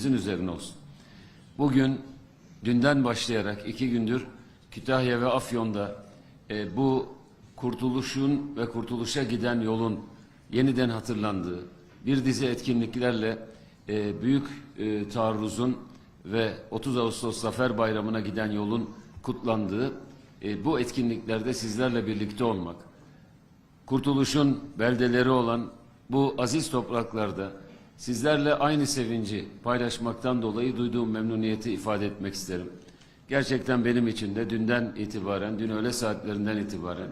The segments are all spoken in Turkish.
milletimizin üzerine olsun. Bugün dünden başlayarak iki gündür Kütahya ve Afyon'da e, bu kurtuluşun ve kurtuluşa giden yolun yeniden hatırlandığı bir dizi etkinliklerle e, büyük e, taarruzun ve 30 Ağustos Zafer Bayramı'na giden yolun kutlandığı e, bu etkinliklerde sizlerle birlikte olmak, Kurtuluşun beldeleri olan bu aziz topraklarda sizlerle aynı sevinci paylaşmaktan dolayı duyduğum memnuniyeti ifade etmek isterim. Gerçekten benim için de dünden itibaren, dün öğle saatlerinden itibaren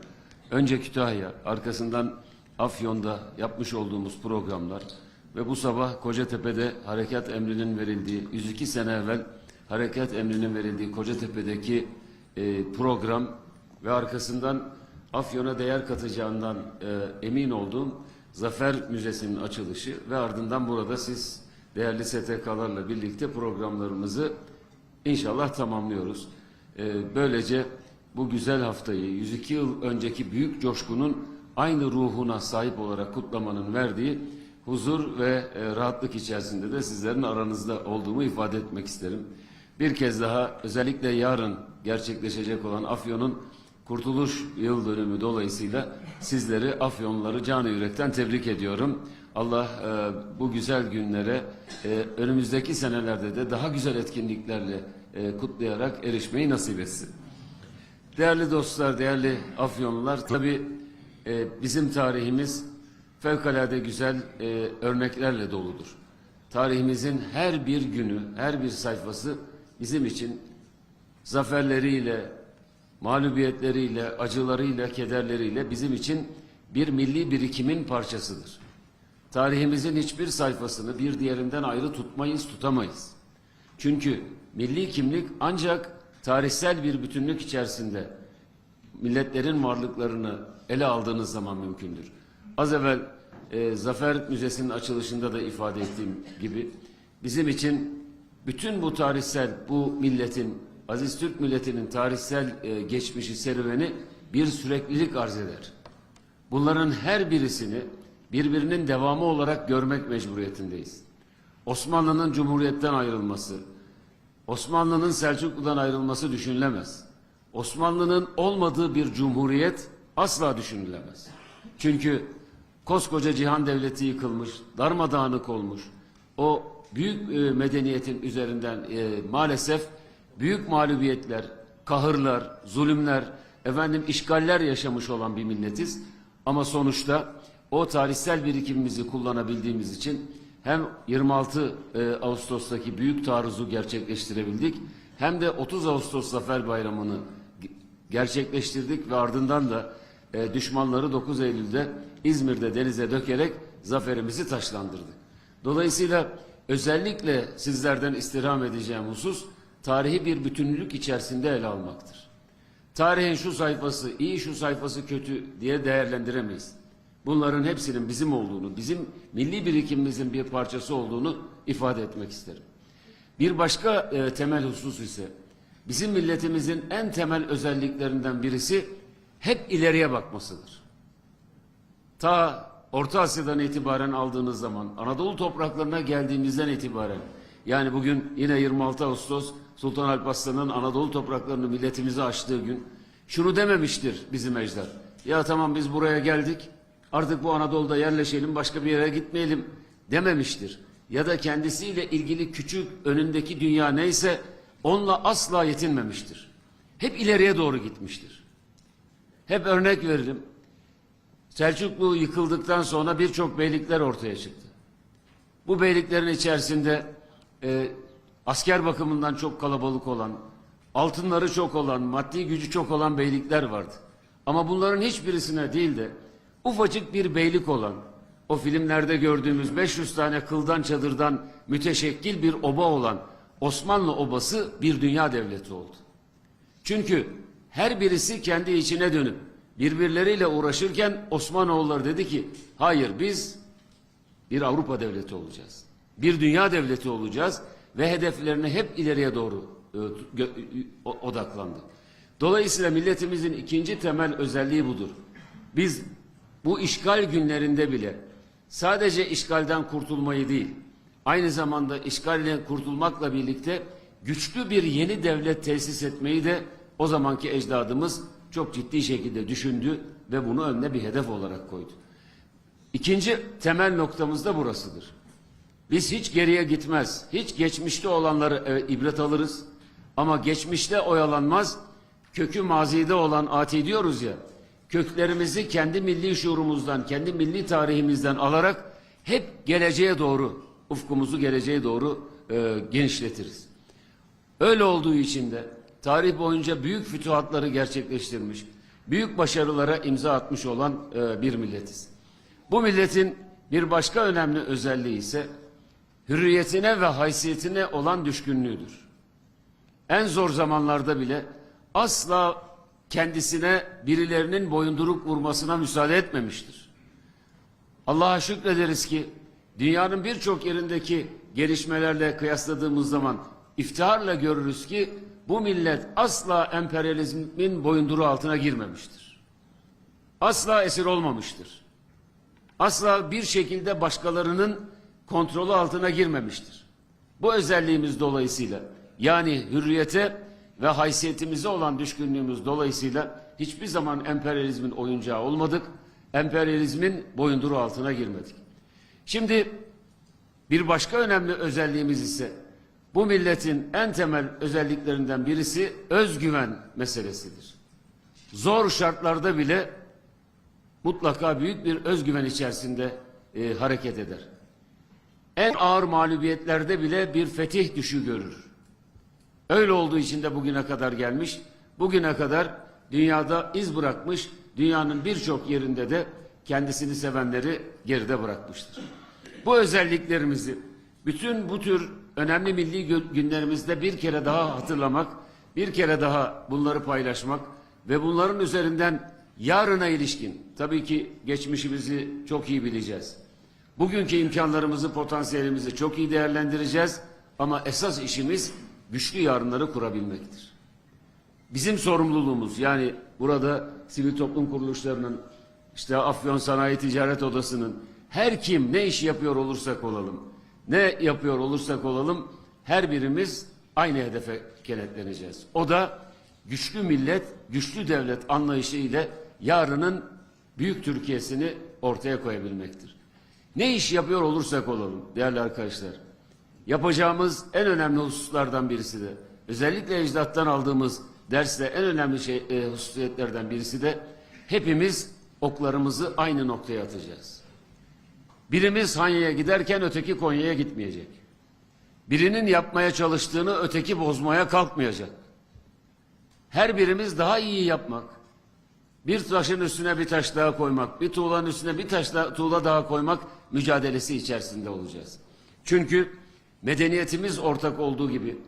önce Kütahya, arkasından Afyon'da yapmış olduğumuz programlar ve bu sabah Kocatepe'de harekat emrinin verildiği, 102 sene evvel harekat emrinin verildiği Kocatepe'deki e, program ve arkasından Afyon'a değer katacağından e, emin olduğum Zafer Müzesi'nin açılışı ve ardından burada siz değerli STK'larla birlikte programlarımızı inşallah tamamlıyoruz. E, böylece bu güzel haftayı 102 yıl önceki büyük coşkunun aynı ruhuna sahip olarak kutlamanın verdiği huzur ve e, rahatlık içerisinde de sizlerin aranızda olduğumu ifade etmek isterim. Bir kez daha özellikle yarın gerçekleşecek olan Afyon'un Kurtuluş Yıl Dönümü dolayısıyla sizleri Afyonluları canı yürekten tebrik ediyorum. Allah e, bu güzel günlere e, önümüzdeki senelerde de daha güzel etkinliklerle e, kutlayarak erişmeyi nasip etsin. Değerli dostlar, değerli Afyonlular, tabii e, bizim tarihimiz fevkalade güzel e, örneklerle doludur. Tarihimizin her bir günü, her bir sayfası bizim için zaferleriyle, mağlubiyetleriyle, acılarıyla, kederleriyle bizim için bir milli birikimin parçasıdır. Tarihimizin hiçbir sayfasını bir diğerinden ayrı tutmayız, tutamayız. Çünkü milli kimlik ancak tarihsel bir bütünlük içerisinde milletlerin varlıklarını ele aldığınız zaman mümkündür. Az evvel e, Zafer Müzesi'nin açılışında da ifade ettiğim gibi bizim için bütün bu tarihsel, bu milletin, aziz Türk milletinin tarihsel e, geçmişi, serüveni bir süreklilik arz eder. Bunların her birisini birbirinin devamı olarak görmek mecburiyetindeyiz. Osmanlı'nın Cumhuriyet'ten ayrılması, Osmanlı'nın Selçuklu'dan ayrılması düşünülemez. Osmanlı'nın olmadığı bir cumhuriyet asla düşünülemez. Çünkü koskoca cihan devleti yıkılmış, darmadağınık olmuş. O büyük e, medeniyetin üzerinden e, maalesef büyük mağlubiyetler, kahırlar, zulümler, efendim işgaller yaşamış olan bir milletiz. Ama sonuçta o tarihsel birikimimizi kullanabildiğimiz için hem 26 e, Ağustos'taki büyük taarruzu gerçekleştirebildik hem de 30 Ağustos Zafer Bayramı'nı ge- gerçekleştirdik ve ardından da e, düşmanları 9 Eylül'de İzmir'de denize dökerek zaferimizi taşlandırdık. Dolayısıyla özellikle sizlerden istirham edeceğim husus tarihi bir bütünlük içerisinde ele almaktır. Tarihin şu sayfası iyi, şu sayfası kötü diye değerlendiremeyiz. Bunların hepsinin bizim olduğunu, bizim milli birikimimizin bir parçası olduğunu ifade etmek isterim. Bir başka e, temel husus ise bizim milletimizin en temel özelliklerinden birisi hep ileriye bakmasıdır. Ta Orta Asya'dan itibaren aldığınız zaman, Anadolu topraklarına geldiğimizden itibaren, yani bugün yine 26 Ağustos Sultan Alparslan'ın Anadolu topraklarını milletimize açtığı gün, şunu dememiştir bizim ecdat. Ya tamam biz buraya geldik, artık bu Anadolu'da yerleşelim, başka bir yere gitmeyelim dememiştir. Ya da kendisiyle ilgili küçük önündeki dünya neyse onunla asla yetinmemiştir. Hep ileriye doğru gitmiştir. Hep örnek veririm. Selçuklu yıkıldıktan sonra birçok beylikler ortaya çıktı. Bu beyliklerin içerisinde e, asker bakımından çok kalabalık olan, altınları çok olan, maddi gücü çok olan beylikler vardı. Ama bunların hiçbirisine değil de ufacık bir beylik olan, o filmlerde gördüğümüz 500 tane kıldan çadırdan müteşekkil bir oba olan Osmanlı obası bir dünya devleti oldu. Çünkü her birisi kendi içine dönüp birbirleriyle uğraşırken Osmanoğulları dedi ki hayır biz bir Avrupa devleti olacağız. Bir dünya devleti olacağız ve hedeflerine hep ileriye doğru e, gö- o- odaklandı. Dolayısıyla milletimizin ikinci temel özelliği budur. Biz bu işgal günlerinde bile sadece işgalden kurtulmayı değil, aynı zamanda işgalle kurtulmakla birlikte güçlü bir yeni devlet tesis etmeyi de o zamanki ecdadımız çok ciddi şekilde düşündü ve bunu önüne bir hedef olarak koydu. İkinci temel noktamız da burasıdır. Biz hiç geriye gitmez, hiç geçmişte olanları evet, ibret alırız ama geçmişte oyalanmaz, kökü mazide olan ati diyoruz ya, köklerimizi kendi milli şuurumuzdan, kendi milli tarihimizden alarak hep geleceğe doğru, ufkumuzu geleceğe doğru e, genişletiriz. Öyle olduğu için de tarih boyunca büyük fütuhatları gerçekleştirmiş, büyük başarılara imza atmış olan e, bir milletiz. Bu milletin bir başka önemli özelliği ise hürriyetine ve haysiyetine olan düşkünlüğüdür. En zor zamanlarda bile asla kendisine birilerinin boyunduruk vurmasına müsaade etmemiştir. Allah'a şükrederiz ki dünyanın birçok yerindeki gelişmelerle kıyasladığımız zaman iftiharla görürüz ki bu millet asla emperyalizmin boyunduruğu altına girmemiştir. Asla esir olmamıştır. Asla bir şekilde başkalarının kontrolü altına girmemiştir. Bu özelliğimiz dolayısıyla yani hürriyete ve haysiyetimize olan düşkünlüğümüz dolayısıyla hiçbir zaman emperyalizmin oyuncağı olmadık. Emperyalizmin boyunduruğu altına girmedik. Şimdi bir başka önemli özelliğimiz ise bu milletin en temel özelliklerinden birisi özgüven meselesidir. Zor şartlarda bile mutlaka büyük bir özgüven içerisinde e, hareket eder. En ağır mağlubiyetlerde bile bir fetih düşü görür. Öyle olduğu için de bugüne kadar gelmiş, bugüne kadar dünyada iz bırakmış, dünyanın birçok yerinde de kendisini sevenleri geride bırakmıştır. Bu özelliklerimizi bütün bu tür önemli milli gü- günlerimizde bir kere daha hatırlamak, bir kere daha bunları paylaşmak ve bunların üzerinden yarına ilişkin tabii ki geçmişimizi çok iyi bileceğiz. Bugünkü imkanlarımızı, potansiyelimizi çok iyi değerlendireceğiz ama esas işimiz güçlü yarınları kurabilmektir. Bizim sorumluluğumuz yani burada sivil toplum kuruluşlarının işte Afyon Sanayi Ticaret Odası'nın her kim ne iş yapıyor olursak olalım, ne yapıyor olursak olalım her birimiz aynı hedefe kenetleneceğiz. O da güçlü millet, güçlü devlet anlayışı ile yarının büyük Türkiye'sini ortaya koyabilmektir. Ne iş yapıyor olursak olalım değerli arkadaşlar. Yapacağımız en önemli hususlardan birisi de özellikle ecdattan aldığımız dersle en önemli şey, e, hususiyetlerden birisi de hepimiz oklarımızı aynı noktaya atacağız. Birimiz Hanya'ya giderken öteki Konya'ya gitmeyecek. Birinin yapmaya çalıştığını öteki bozmaya kalkmayacak. Her birimiz daha iyi yapmak, bir taşın üstüne bir taş daha koymak, bir tuğlanın üstüne bir taş daha, tuğla daha koymak mücadelesi içerisinde olacağız. Çünkü medeniyetimiz ortak olduğu gibi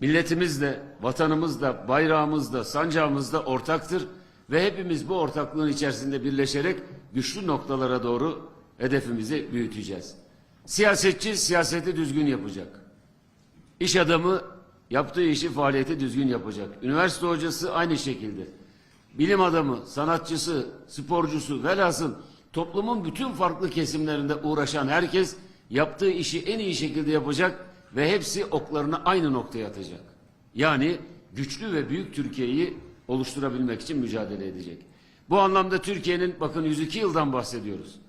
milletimiz de, vatanımız da, bayrağımız da, sancağımız da ortaktır ve hepimiz bu ortaklığın içerisinde birleşerek güçlü noktalara doğru hedefimizi büyüteceğiz. Siyasetçi siyaseti düzgün yapacak. İş adamı yaptığı işi faaliyeti düzgün yapacak. Üniversite hocası aynı şekilde. Bilim adamı, sanatçısı, sporcusu velhasıl toplumun bütün farklı kesimlerinde uğraşan herkes yaptığı işi en iyi şekilde yapacak ve hepsi oklarını aynı noktaya atacak. Yani güçlü ve büyük Türkiye'yi oluşturabilmek için mücadele edecek. Bu anlamda Türkiye'nin bakın 102 yıldan bahsediyoruz.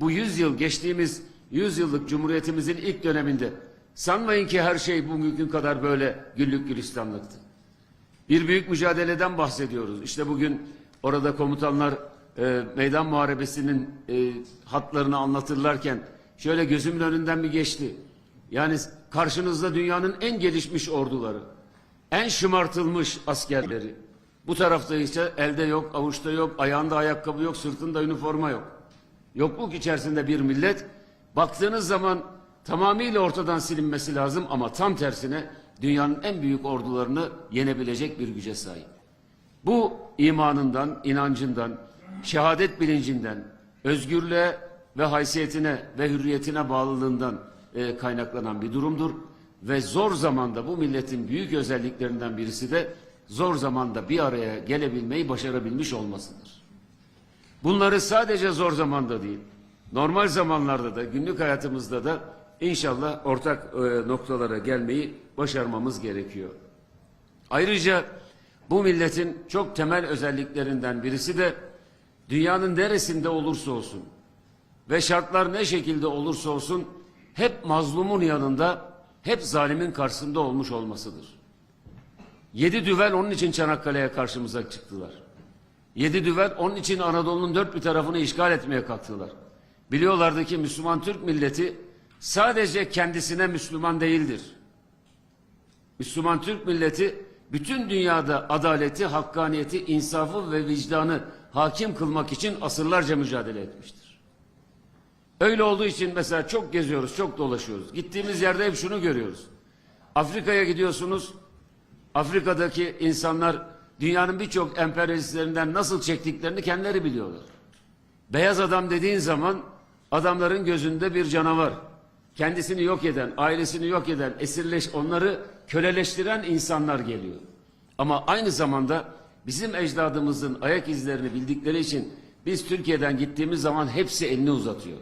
Bu 100 yıl geçtiğimiz 100 yıllık Cumhuriyetimizin ilk döneminde sanmayın ki her şey bugünkü kadar böyle güllük gülistanlıktı. Bir büyük mücadeleden bahsediyoruz. İşte bugün orada komutanlar e, meydan muharebesinin e, hatlarını anlatırlarken şöyle gözümün önünden bir geçti. Yani karşınızda dünyanın en gelişmiş orduları, en şımartılmış askerleri. Bu tarafta ise elde yok, avuçta yok, ayağında ayakkabı yok, sırtında üniforma yok. Yokluk içerisinde bir millet baktığınız zaman tamamıyla ortadan silinmesi lazım ama tam tersine dünyanın en büyük ordularını yenebilecek bir güce sahip. Bu imanından, inancından, şehadet bilincinden, özgürlüğe ve haysiyetine ve hürriyetine bağlılığından e, kaynaklanan bir durumdur. Ve zor zamanda bu milletin büyük özelliklerinden birisi de zor zamanda bir araya gelebilmeyi başarabilmiş olmasıdır. Bunları sadece zor zamanda değil, normal zamanlarda da, günlük hayatımızda da inşallah ortak e, noktalara gelmeyi başarmamız gerekiyor. Ayrıca bu milletin çok temel özelliklerinden birisi de dünyanın neresinde olursa olsun ve şartlar ne şekilde olursa olsun hep mazlumun yanında, hep zalimin karşısında olmuş olmasıdır. Yedi düvel onun için Çanakkale'ye karşımıza çıktılar. Yedi düvel onun için Anadolu'nun dört bir tarafını işgal etmeye kalktılar. Biliyorlardı ki Müslüman Türk milleti sadece kendisine Müslüman değildir. Müslüman Türk milleti bütün dünyada adaleti, hakkaniyeti, insafı ve vicdanı hakim kılmak için asırlarca mücadele etmiştir. Öyle olduğu için mesela çok geziyoruz, çok dolaşıyoruz. Gittiğimiz yerde hep şunu görüyoruz. Afrika'ya gidiyorsunuz. Afrika'daki insanlar dünyanın birçok emperyalistlerinden nasıl çektiklerini kendileri biliyorlar. Beyaz adam dediğin zaman adamların gözünde bir canavar. Kendisini yok eden, ailesini yok eden, esirleş, onları köleleştiren insanlar geliyor. Ama aynı zamanda bizim ecdadımızın ayak izlerini bildikleri için biz Türkiye'den gittiğimiz zaman hepsi elini uzatıyor.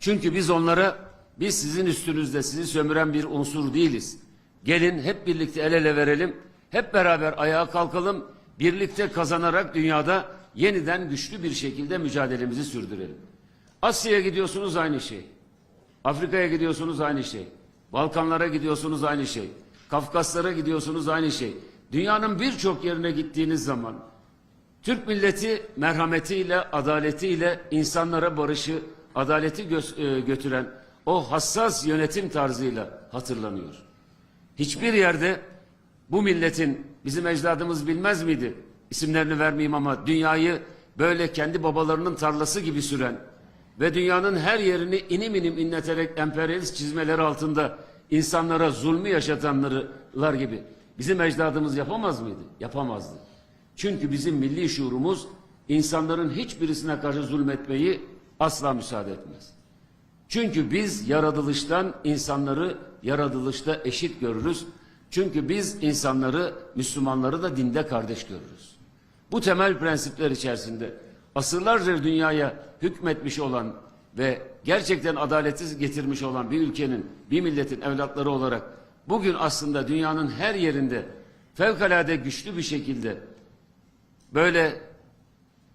Çünkü biz onlara biz sizin üstünüzde sizi sömüren bir unsur değiliz. Gelin hep birlikte el ele verelim. Hep beraber ayağa kalkalım. Birlikte kazanarak dünyada yeniden güçlü bir şekilde mücadelemizi sürdürelim. Asya'ya gidiyorsunuz aynı şey. Afrika'ya gidiyorsunuz aynı şey. Balkanlara gidiyorsunuz aynı şey. Kafkaslara gidiyorsunuz aynı şey. Dünyanın birçok yerine gittiğiniz zaman Türk milleti merhametiyle, adaletiyle insanlara barışı, adaleti gö- e, götüren o hassas yönetim tarzıyla hatırlanıyor. Hiçbir yerde bu milletin bizim ecdadımız bilmez miydi? İsimlerini vermeyeyim ama dünyayı böyle kendi babalarının tarlası gibi süren ve dünyanın her yerini inim inim inleterek emperyalist çizmeleri altında insanlara zulmü yaşatanlar gibi bizim ecdadımız yapamaz mıydı? Yapamazdı. Çünkü bizim milli şuurumuz insanların hiçbirisine karşı zulmetmeyi asla müsaade etmez. Çünkü biz yaratılıştan insanları yaratılışta eşit görürüz. Çünkü biz insanları, Müslümanları da dinde kardeş görürüz. Bu temel prensipler içerisinde asırlarca dünyaya hükmetmiş olan ve gerçekten adaleti getirmiş olan bir ülkenin, bir milletin evlatları olarak bugün aslında dünyanın her yerinde fevkalade güçlü bir şekilde böyle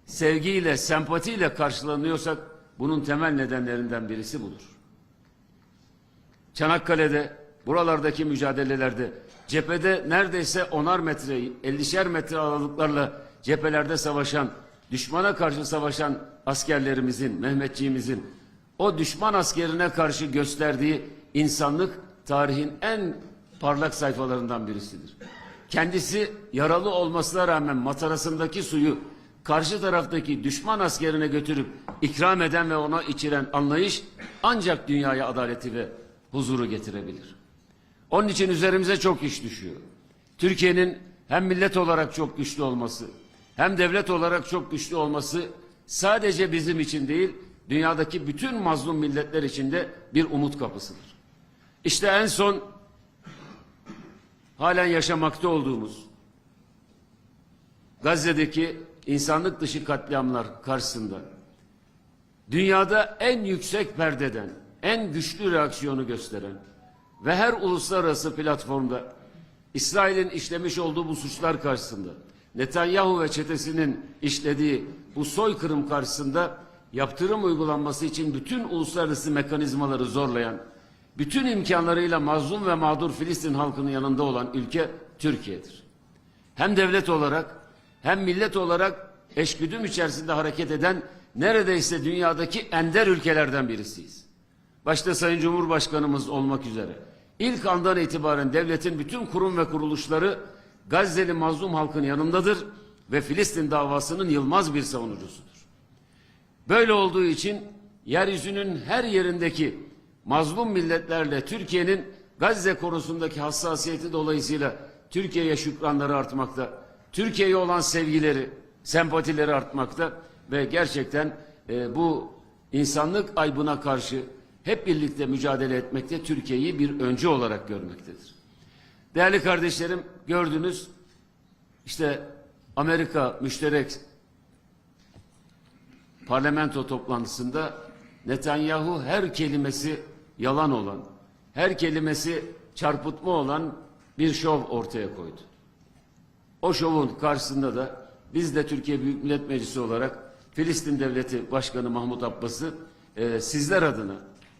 sevgiyle, sempatiyle karşılanıyorsak bunun temel nedenlerinden birisi budur. Çanakkale'de, buralardaki mücadelelerde, cephede neredeyse onar metre, ellişer metre aralıklarla cephelerde savaşan, düşmana karşı savaşan askerlerimizin, Mehmetçiğimizin o düşman askerine karşı gösterdiği insanlık tarihin en parlak sayfalarından birisidir. Kendisi yaralı olmasına rağmen matarasındaki suyu karşı taraftaki düşman askerine götürüp ikram eden ve ona içiren anlayış ancak dünyaya adaleti ve huzuru getirebilir. Onun için üzerimize çok iş düşüyor. Türkiye'nin hem millet olarak çok güçlü olması, hem devlet olarak çok güçlü olması sadece bizim için değil, dünyadaki bütün mazlum milletler için de bir umut kapısıdır. İşte en son halen yaşamakta olduğumuz Gazze'deki insanlık dışı katliamlar karşısında dünyada en yüksek perdeden, en güçlü reaksiyonu gösteren ve her uluslararası platformda İsrail'in işlemiş olduğu bu suçlar karşısında Netanyahu ve çetesinin işlediği bu soykırım karşısında yaptırım uygulanması için bütün uluslararası mekanizmaları zorlayan, bütün imkanlarıyla mazlum ve mağdur Filistin halkının yanında olan ülke Türkiye'dir. Hem devlet olarak hem millet olarak eşgüdüm içerisinde hareket eden neredeyse dünyadaki ender ülkelerden birisiyiz. Başta Sayın Cumhurbaşkanımız olmak üzere ilk andan itibaren devletin bütün kurum ve kuruluşları Gazze'li mazlum halkın yanındadır ve Filistin davasının yılmaz bir savunucusudur. Böyle olduğu için yeryüzünün her yerindeki mazlum milletlerle Türkiye'nin Gazze konusundaki hassasiyeti dolayısıyla Türkiye'ye şükranları artmakta. Türkiye'ye olan sevgileri, sempatileri artmakta ve gerçekten e, bu insanlık aybına karşı hep birlikte mücadele etmekte Türkiye'yi bir öncü olarak görmektedir. Değerli kardeşlerim gördünüz işte Amerika müşterek parlamento toplantısında Netanyahu her kelimesi yalan olan her kelimesi çarpıtma olan bir şov ortaya koydu. O şovun karşısında da biz de Türkiye Büyük Millet Meclisi olarak Filistin Devleti Başkanı Mahmut Abbas'ı e, sizler adına,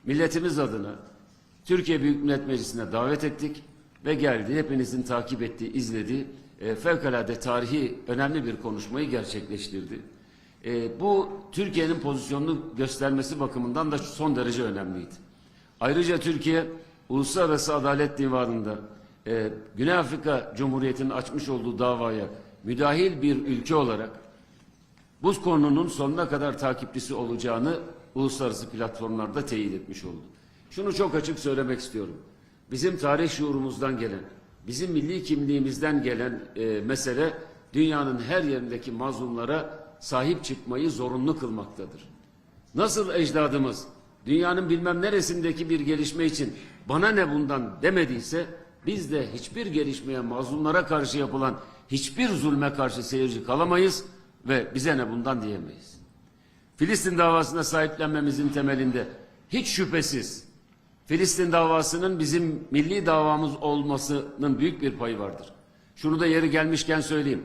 milletimiz adına Türkiye Büyük Millet Meclisi'ne davet ettik ve geldi. Hepinizin takip ettiği, izlediği e, fevkalade tarihi önemli bir konuşmayı gerçekleştirdi. E, bu Türkiye'nin pozisyonunu göstermesi bakımından da son derece önemliydi. Ayrıca Türkiye Uluslararası Adalet Divanı'nda e, Güney Afrika Cumhuriyeti'nin açmış olduğu davaya müdahil bir ülke olarak bu konunun sonuna kadar takipçisi olacağını uluslararası platformlarda teyit etmiş oldu. Şunu çok açık söylemek istiyorum. Bizim tarih şuurumuzdan gelen, bizim milli kimliğimizden gelen e, mesele dünyanın her yerindeki mazlumlara sahip çıkmayı zorunlu kılmaktadır. Nasıl ecdadımız dünyanın bilmem neresindeki bir gelişme için bana ne bundan demediyse biz de hiçbir gelişmeye mazlumlara karşı yapılan hiçbir zulme karşı seyirci kalamayız ve bize ne bundan diyemeyiz. Filistin davasına sahiplenmemizin temelinde hiç şüphesiz Filistin davasının bizim milli davamız olmasının büyük bir payı vardır. Şunu da yeri gelmişken söyleyeyim.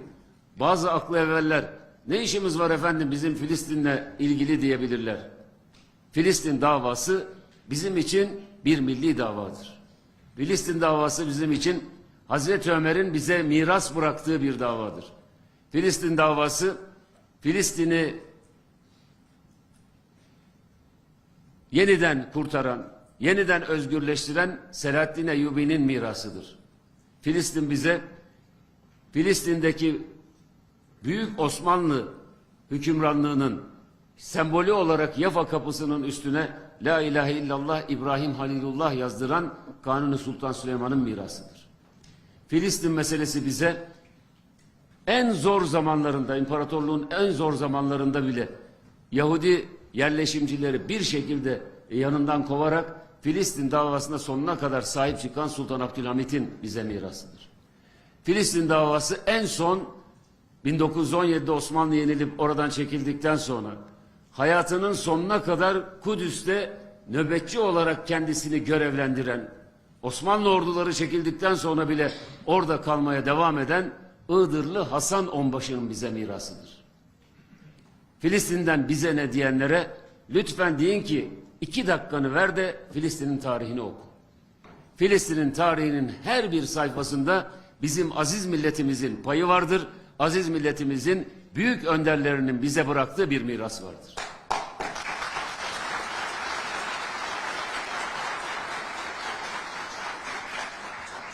Bazı aklı evveller ne işimiz var efendim bizim Filistin'le ilgili diyebilirler. Filistin davası bizim için bir milli davadır. Filistin davası bizim için Hazreti Ömer'in bize miras bıraktığı bir davadır. Filistin davası Filistin'i yeniden kurtaran, yeniden özgürleştiren Selahaddin Eyyubi'nin mirasıdır. Filistin bize Filistin'deki Büyük Osmanlı hükümranlığının sembolü olarak Yafa kapısının üstüne La ilahe illallah İbrahim Halilullah yazdıran Kanuni Sultan Süleyman'ın mirasıdır. Filistin meselesi bize en zor zamanlarında, imparatorluğun en zor zamanlarında bile Yahudi yerleşimcileri bir şekilde yanından kovarak Filistin davasına sonuna kadar sahip çıkan Sultan Abdülhamit'in bize mirasıdır. Filistin davası en son 1917'de Osmanlı yenilip oradan çekildikten sonra hayatının sonuna kadar Kudüs'te nöbetçi olarak kendisini görevlendiren, Osmanlı orduları çekildikten sonra bile orada kalmaya devam eden Iğdırlı Hasan Onbaşı'nın bize mirasıdır. Filistin'den bize ne diyenlere lütfen deyin ki iki dakikanı ver de Filistin'in tarihini oku. Filistin'in tarihinin her bir sayfasında bizim aziz milletimizin payı vardır. Aziz milletimizin büyük önderlerinin bize bıraktığı bir miras vardır.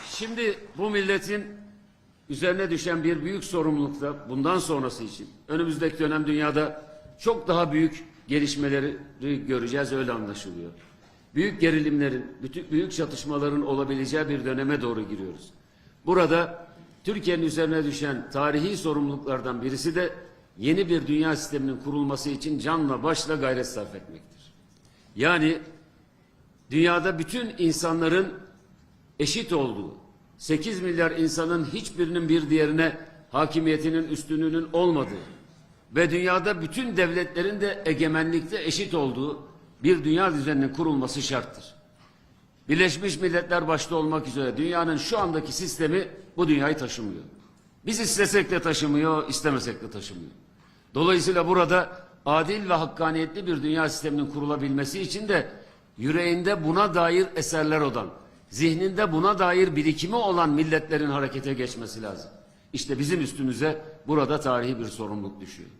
Şimdi bu milletin üzerine düşen bir büyük sorumluluk da bundan sonrası için önümüzdeki dönem dünyada çok daha büyük gelişmeleri göreceğiz öyle anlaşılıyor. Büyük gerilimlerin, bütün büyük çatışmaların olabileceği bir döneme doğru giriyoruz. Burada Türkiye'nin üzerine düşen tarihi sorumluluklardan birisi de yeni bir dünya sisteminin kurulması için canla başla gayret sarf etmektir. Yani dünyada bütün insanların eşit olduğu, 8 milyar insanın hiçbirinin bir diğerine hakimiyetinin üstünlüğünün olmadığı ve dünyada bütün devletlerin de egemenlikte eşit olduğu bir dünya düzeninin kurulması şarttır. Birleşmiş Milletler başta olmak üzere dünyanın şu andaki sistemi bu dünyayı taşımıyor. Biz istesek de taşımıyor, istemesek de taşımıyor. Dolayısıyla burada adil ve hakkaniyetli bir dünya sisteminin kurulabilmesi için de yüreğinde buna dair eserler olan, zihninde buna dair birikimi olan milletlerin harekete geçmesi lazım. İşte bizim üstümüze burada tarihi bir sorumluluk düşüyor.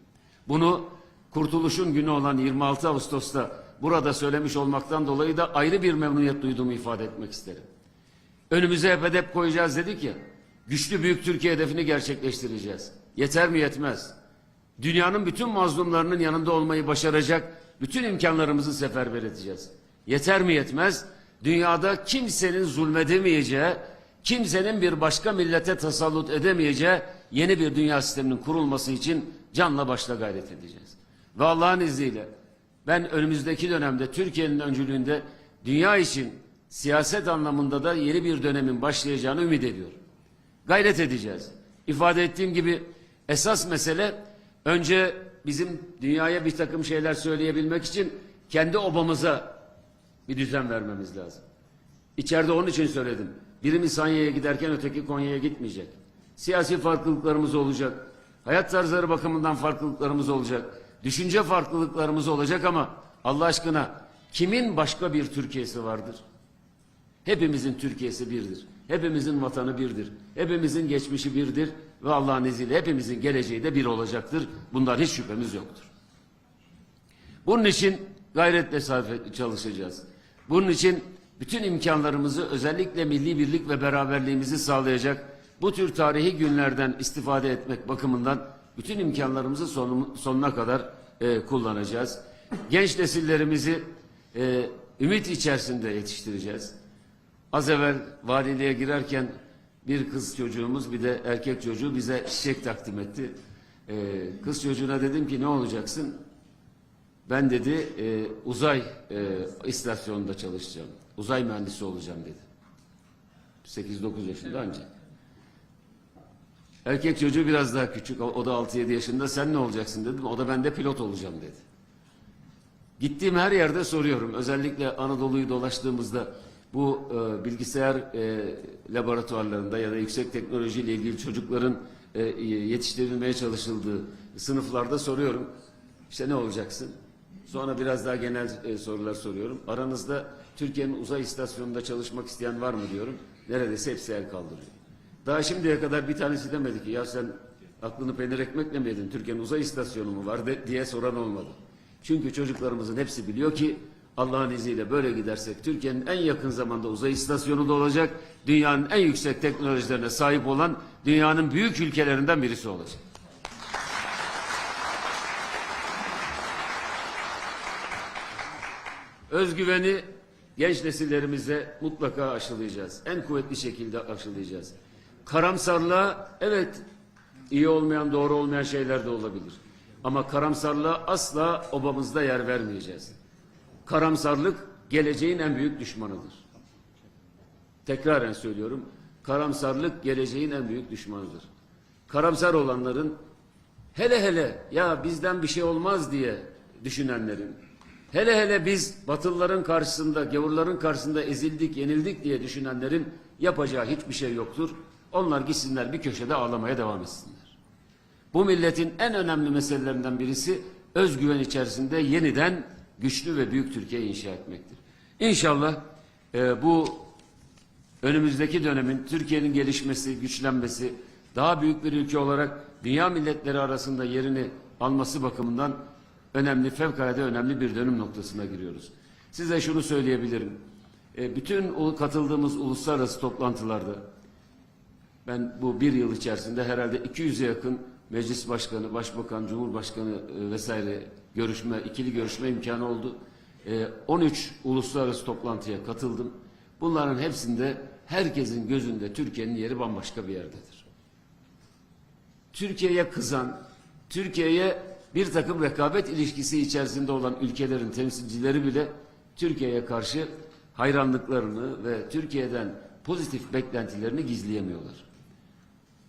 Bunu kurtuluşun günü olan 26 Ağustos'ta burada söylemiş olmaktan dolayı da ayrı bir memnuniyet duyduğumu ifade etmek isterim. Önümüze hep hedef koyacağız dedik ya, güçlü büyük Türkiye hedefini gerçekleştireceğiz. Yeter mi yetmez. Dünyanın bütün mazlumlarının yanında olmayı başaracak bütün imkanlarımızı seferber edeceğiz. Yeter mi yetmez. Dünyada kimsenin zulmedemeyeceği, kimsenin bir başka millete tasallut edemeyeceği yeni bir dünya sisteminin kurulması için canla başla gayret edeceğiz. Ve Allah'ın izniyle ben önümüzdeki dönemde Türkiye'nin öncülüğünde dünya için siyaset anlamında da yeni bir dönemin başlayacağını ümit ediyorum. Gayret edeceğiz. İfade ettiğim gibi esas mesele önce bizim dünyaya bir takım şeyler söyleyebilmek için kendi obamıza bir düzen vermemiz lazım. İçeride onun için söyledim. Birimiz Sanya'ya giderken öteki Konya'ya gitmeyecek. Siyasi farklılıklarımız olacak. Hayat tarzları bakımından farklılıklarımız olacak. Düşünce farklılıklarımız olacak ama Allah aşkına kimin başka bir Türkiye'si vardır? Hepimizin Türkiye'si birdir. Hepimizin vatanı birdir. Hepimizin geçmişi birdir. Ve Allah'ın izniyle hepimizin geleceği de bir olacaktır. Bundan hiç şüphemiz yoktur. Bunun için gayretle çalışacağız. Bunun için bütün imkanlarımızı özellikle milli birlik ve beraberliğimizi sağlayacak bu tür tarihi günlerden istifade etmek bakımından bütün imkanlarımızı sonum- sonuna kadar e, kullanacağız. Genç nesillerimizi e, ümit içerisinde yetiştireceğiz. Az evvel valiliğe girerken bir kız çocuğumuz bir de erkek çocuğu bize çiçek takdim etti. E, kız çocuğuna dedim ki ne olacaksın? Ben dedi e, uzay e, istasyonunda çalışacağım. Uzay mühendisi olacağım dedi. 8-9 yaşında ancak. Erkek çocuğu biraz daha küçük. O, o da 6-7 yaşında. Sen ne olacaksın dedim. O da ben de pilot olacağım dedi. Gittiğim her yerde soruyorum. Özellikle Anadolu'yu dolaştığımızda bu e, bilgisayar e, laboratuvarlarında ya da yüksek teknolojiyle ilgili çocukların e, yetiştirilmeye çalışıldığı sınıflarda soruyorum. İşte ne olacaksın? Sonra biraz daha genel e, sorular soruyorum. Aranızda Türkiye'nin uzay istasyonunda çalışmak isteyen var mı diyorum. Neredeyse hepsi el kaldırıyor. Daha şimdiye kadar bir tanesi demedi ki ya sen aklını peynir ekmekle mi yedin? Türkiye'nin uzay istasyonu mu var de, diye soran olmadı. Çünkü çocuklarımızın hepsi biliyor ki Allah'ın izniyle böyle gidersek Türkiye'nin en yakın zamanda uzay istasyonu da olacak. Dünyanın en yüksek teknolojilerine sahip olan dünyanın büyük ülkelerinden birisi olacak. Özgüveni genç nesillerimize mutlaka aşılayacağız. En kuvvetli şekilde aşılayacağız. Karamsarlığa evet iyi olmayan, doğru olmayan şeyler de olabilir. Ama karamsarlığa asla obamızda yer vermeyeceğiz. Karamsarlık geleceğin en büyük düşmanıdır. Tekraren söylüyorum. Karamsarlık geleceğin en büyük düşmanıdır. Karamsar olanların hele hele ya bizden bir şey olmaz diye düşünenlerin hele hele biz Batılıların karşısında, gavurların karşısında ezildik, yenildik diye düşünenlerin yapacağı hiçbir şey yoktur. Onlar gitsinler bir köşede ağlamaya devam etsinler. Bu milletin en önemli meselelerinden birisi özgüven içerisinde yeniden güçlü ve büyük Türkiye inşa etmektir. İnşallah e, bu önümüzdeki dönemin Türkiye'nin gelişmesi, güçlenmesi, daha büyük bir ülke olarak dünya milletleri arasında yerini alması bakımından önemli, fevkalade önemli bir dönüm noktasına giriyoruz. Size şunu söyleyebilirim. E, bütün katıldığımız uluslararası toplantılarda ben bu bir yıl içerisinde herhalde 200'e yakın meclis başkanı, başbakan, cumhurbaşkanı e, vesaire görüşme, ikili görüşme imkanı oldu. E, 13 uluslararası toplantıya katıldım. Bunların hepsinde herkesin gözünde Türkiye'nin yeri bambaşka bir yerdedir. Türkiye'ye kızan, Türkiye'ye bir takım rekabet ilişkisi içerisinde olan ülkelerin temsilcileri bile Türkiye'ye karşı hayranlıklarını ve Türkiye'den pozitif beklentilerini gizleyemiyorlar.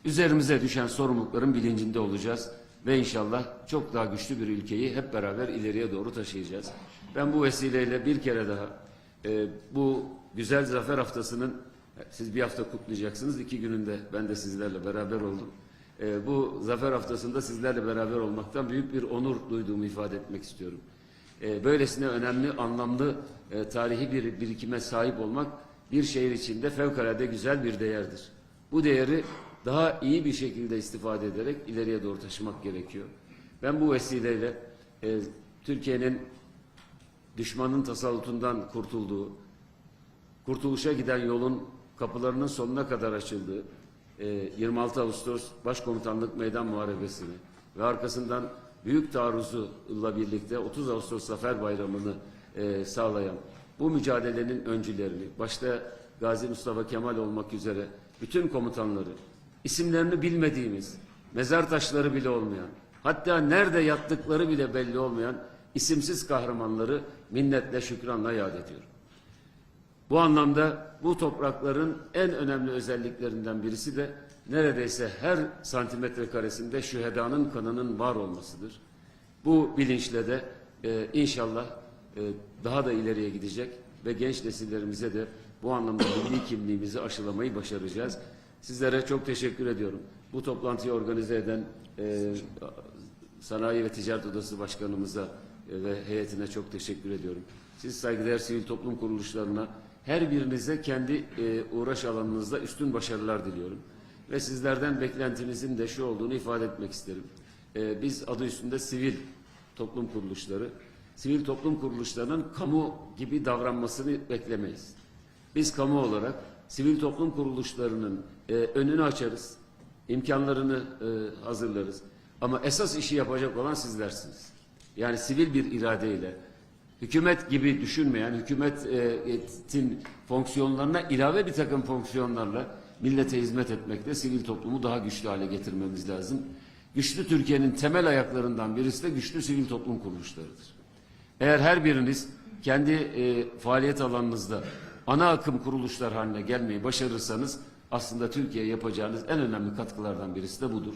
Üzerimize düşen sorumlulukların bilincinde olacağız ve inşallah çok daha güçlü bir ülkeyi hep beraber ileriye doğru taşıyacağız. Ben bu vesileyle bir kere daha e, bu güzel zafer haftasının siz bir hafta kutlayacaksınız. iki gününde ben de sizlerle beraber oldum. E, bu zafer haftasında sizlerle beraber olmaktan büyük bir onur duyduğumu ifade etmek istiyorum. E, böylesine önemli, anlamlı, e, tarihi bir birikime sahip olmak bir şehir içinde fevkalade güzel bir değerdir. Bu değeri daha iyi bir şekilde istifade ederek ileriye doğru taşımak gerekiyor. Ben bu vesileyle e, Türkiye'nin düşmanın tasallutundan kurtulduğu, kurtuluşa giden yolun kapılarının sonuna kadar açıldığı, e, 26 Ağustos Başkomutanlık Meydan Muharebesi'ni ve arkasından büyük taarruzuyla birlikte 30 Ağustos Zafer Bayramı'nı e, sağlayan bu mücadelenin öncülerini, başta Gazi Mustafa Kemal olmak üzere bütün komutanları, isimlerini bilmediğimiz, mezar taşları bile olmayan, hatta nerede yattıkları bile belli olmayan isimsiz kahramanları minnetle şükranla yad ediyorum. Bu anlamda bu toprakların en önemli özelliklerinden birisi de neredeyse her santimetre karesinde şühedanın kanının var olmasıdır. Bu bilinçle de e, inşallah e, daha da ileriye gidecek ve genç nesillerimize de bu anlamda milli kimliğimizi aşılamayı başaracağız. Sizlere çok teşekkür ediyorum. Bu toplantıyı organize eden e, Sanayi ve Ticaret Odası Başkanımıza e, ve heyetine çok teşekkür ediyorum. Siz saygıdeğer sivil toplum kuruluşlarına her birinize kendi e, uğraş alanınızda üstün başarılar diliyorum. Ve sizlerden beklentimizin de şu olduğunu ifade etmek isterim. E, biz adı üstünde sivil toplum kuruluşları, sivil toplum kuruluşlarının kamu gibi davranmasını beklemeyiz. Biz kamu olarak sivil toplum kuruluşlarının e, önünü açarız, imkanlarını e, hazırlarız. Ama esas işi yapacak olan sizlersiniz. Yani sivil bir iradeyle, hükümet gibi düşünmeyen, hükümetin fonksiyonlarına ilave bir takım fonksiyonlarla millete hizmet etmekte sivil toplumu daha güçlü hale getirmemiz lazım. Güçlü Türkiye'nin temel ayaklarından birisi de güçlü sivil toplum kuruluşlarıdır. Eğer her biriniz kendi e, faaliyet alanınızda ana akım kuruluşlar haline gelmeyi başarırsanız aslında Türkiye'ye yapacağınız en önemli katkılardan birisi de budur.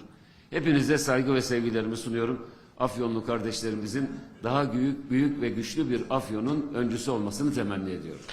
Hepinize saygı ve sevgilerimi sunuyorum. Afyonlu kardeşlerimizin daha büyük, büyük ve güçlü bir Afyon'un öncüsü olmasını temenni ediyorum.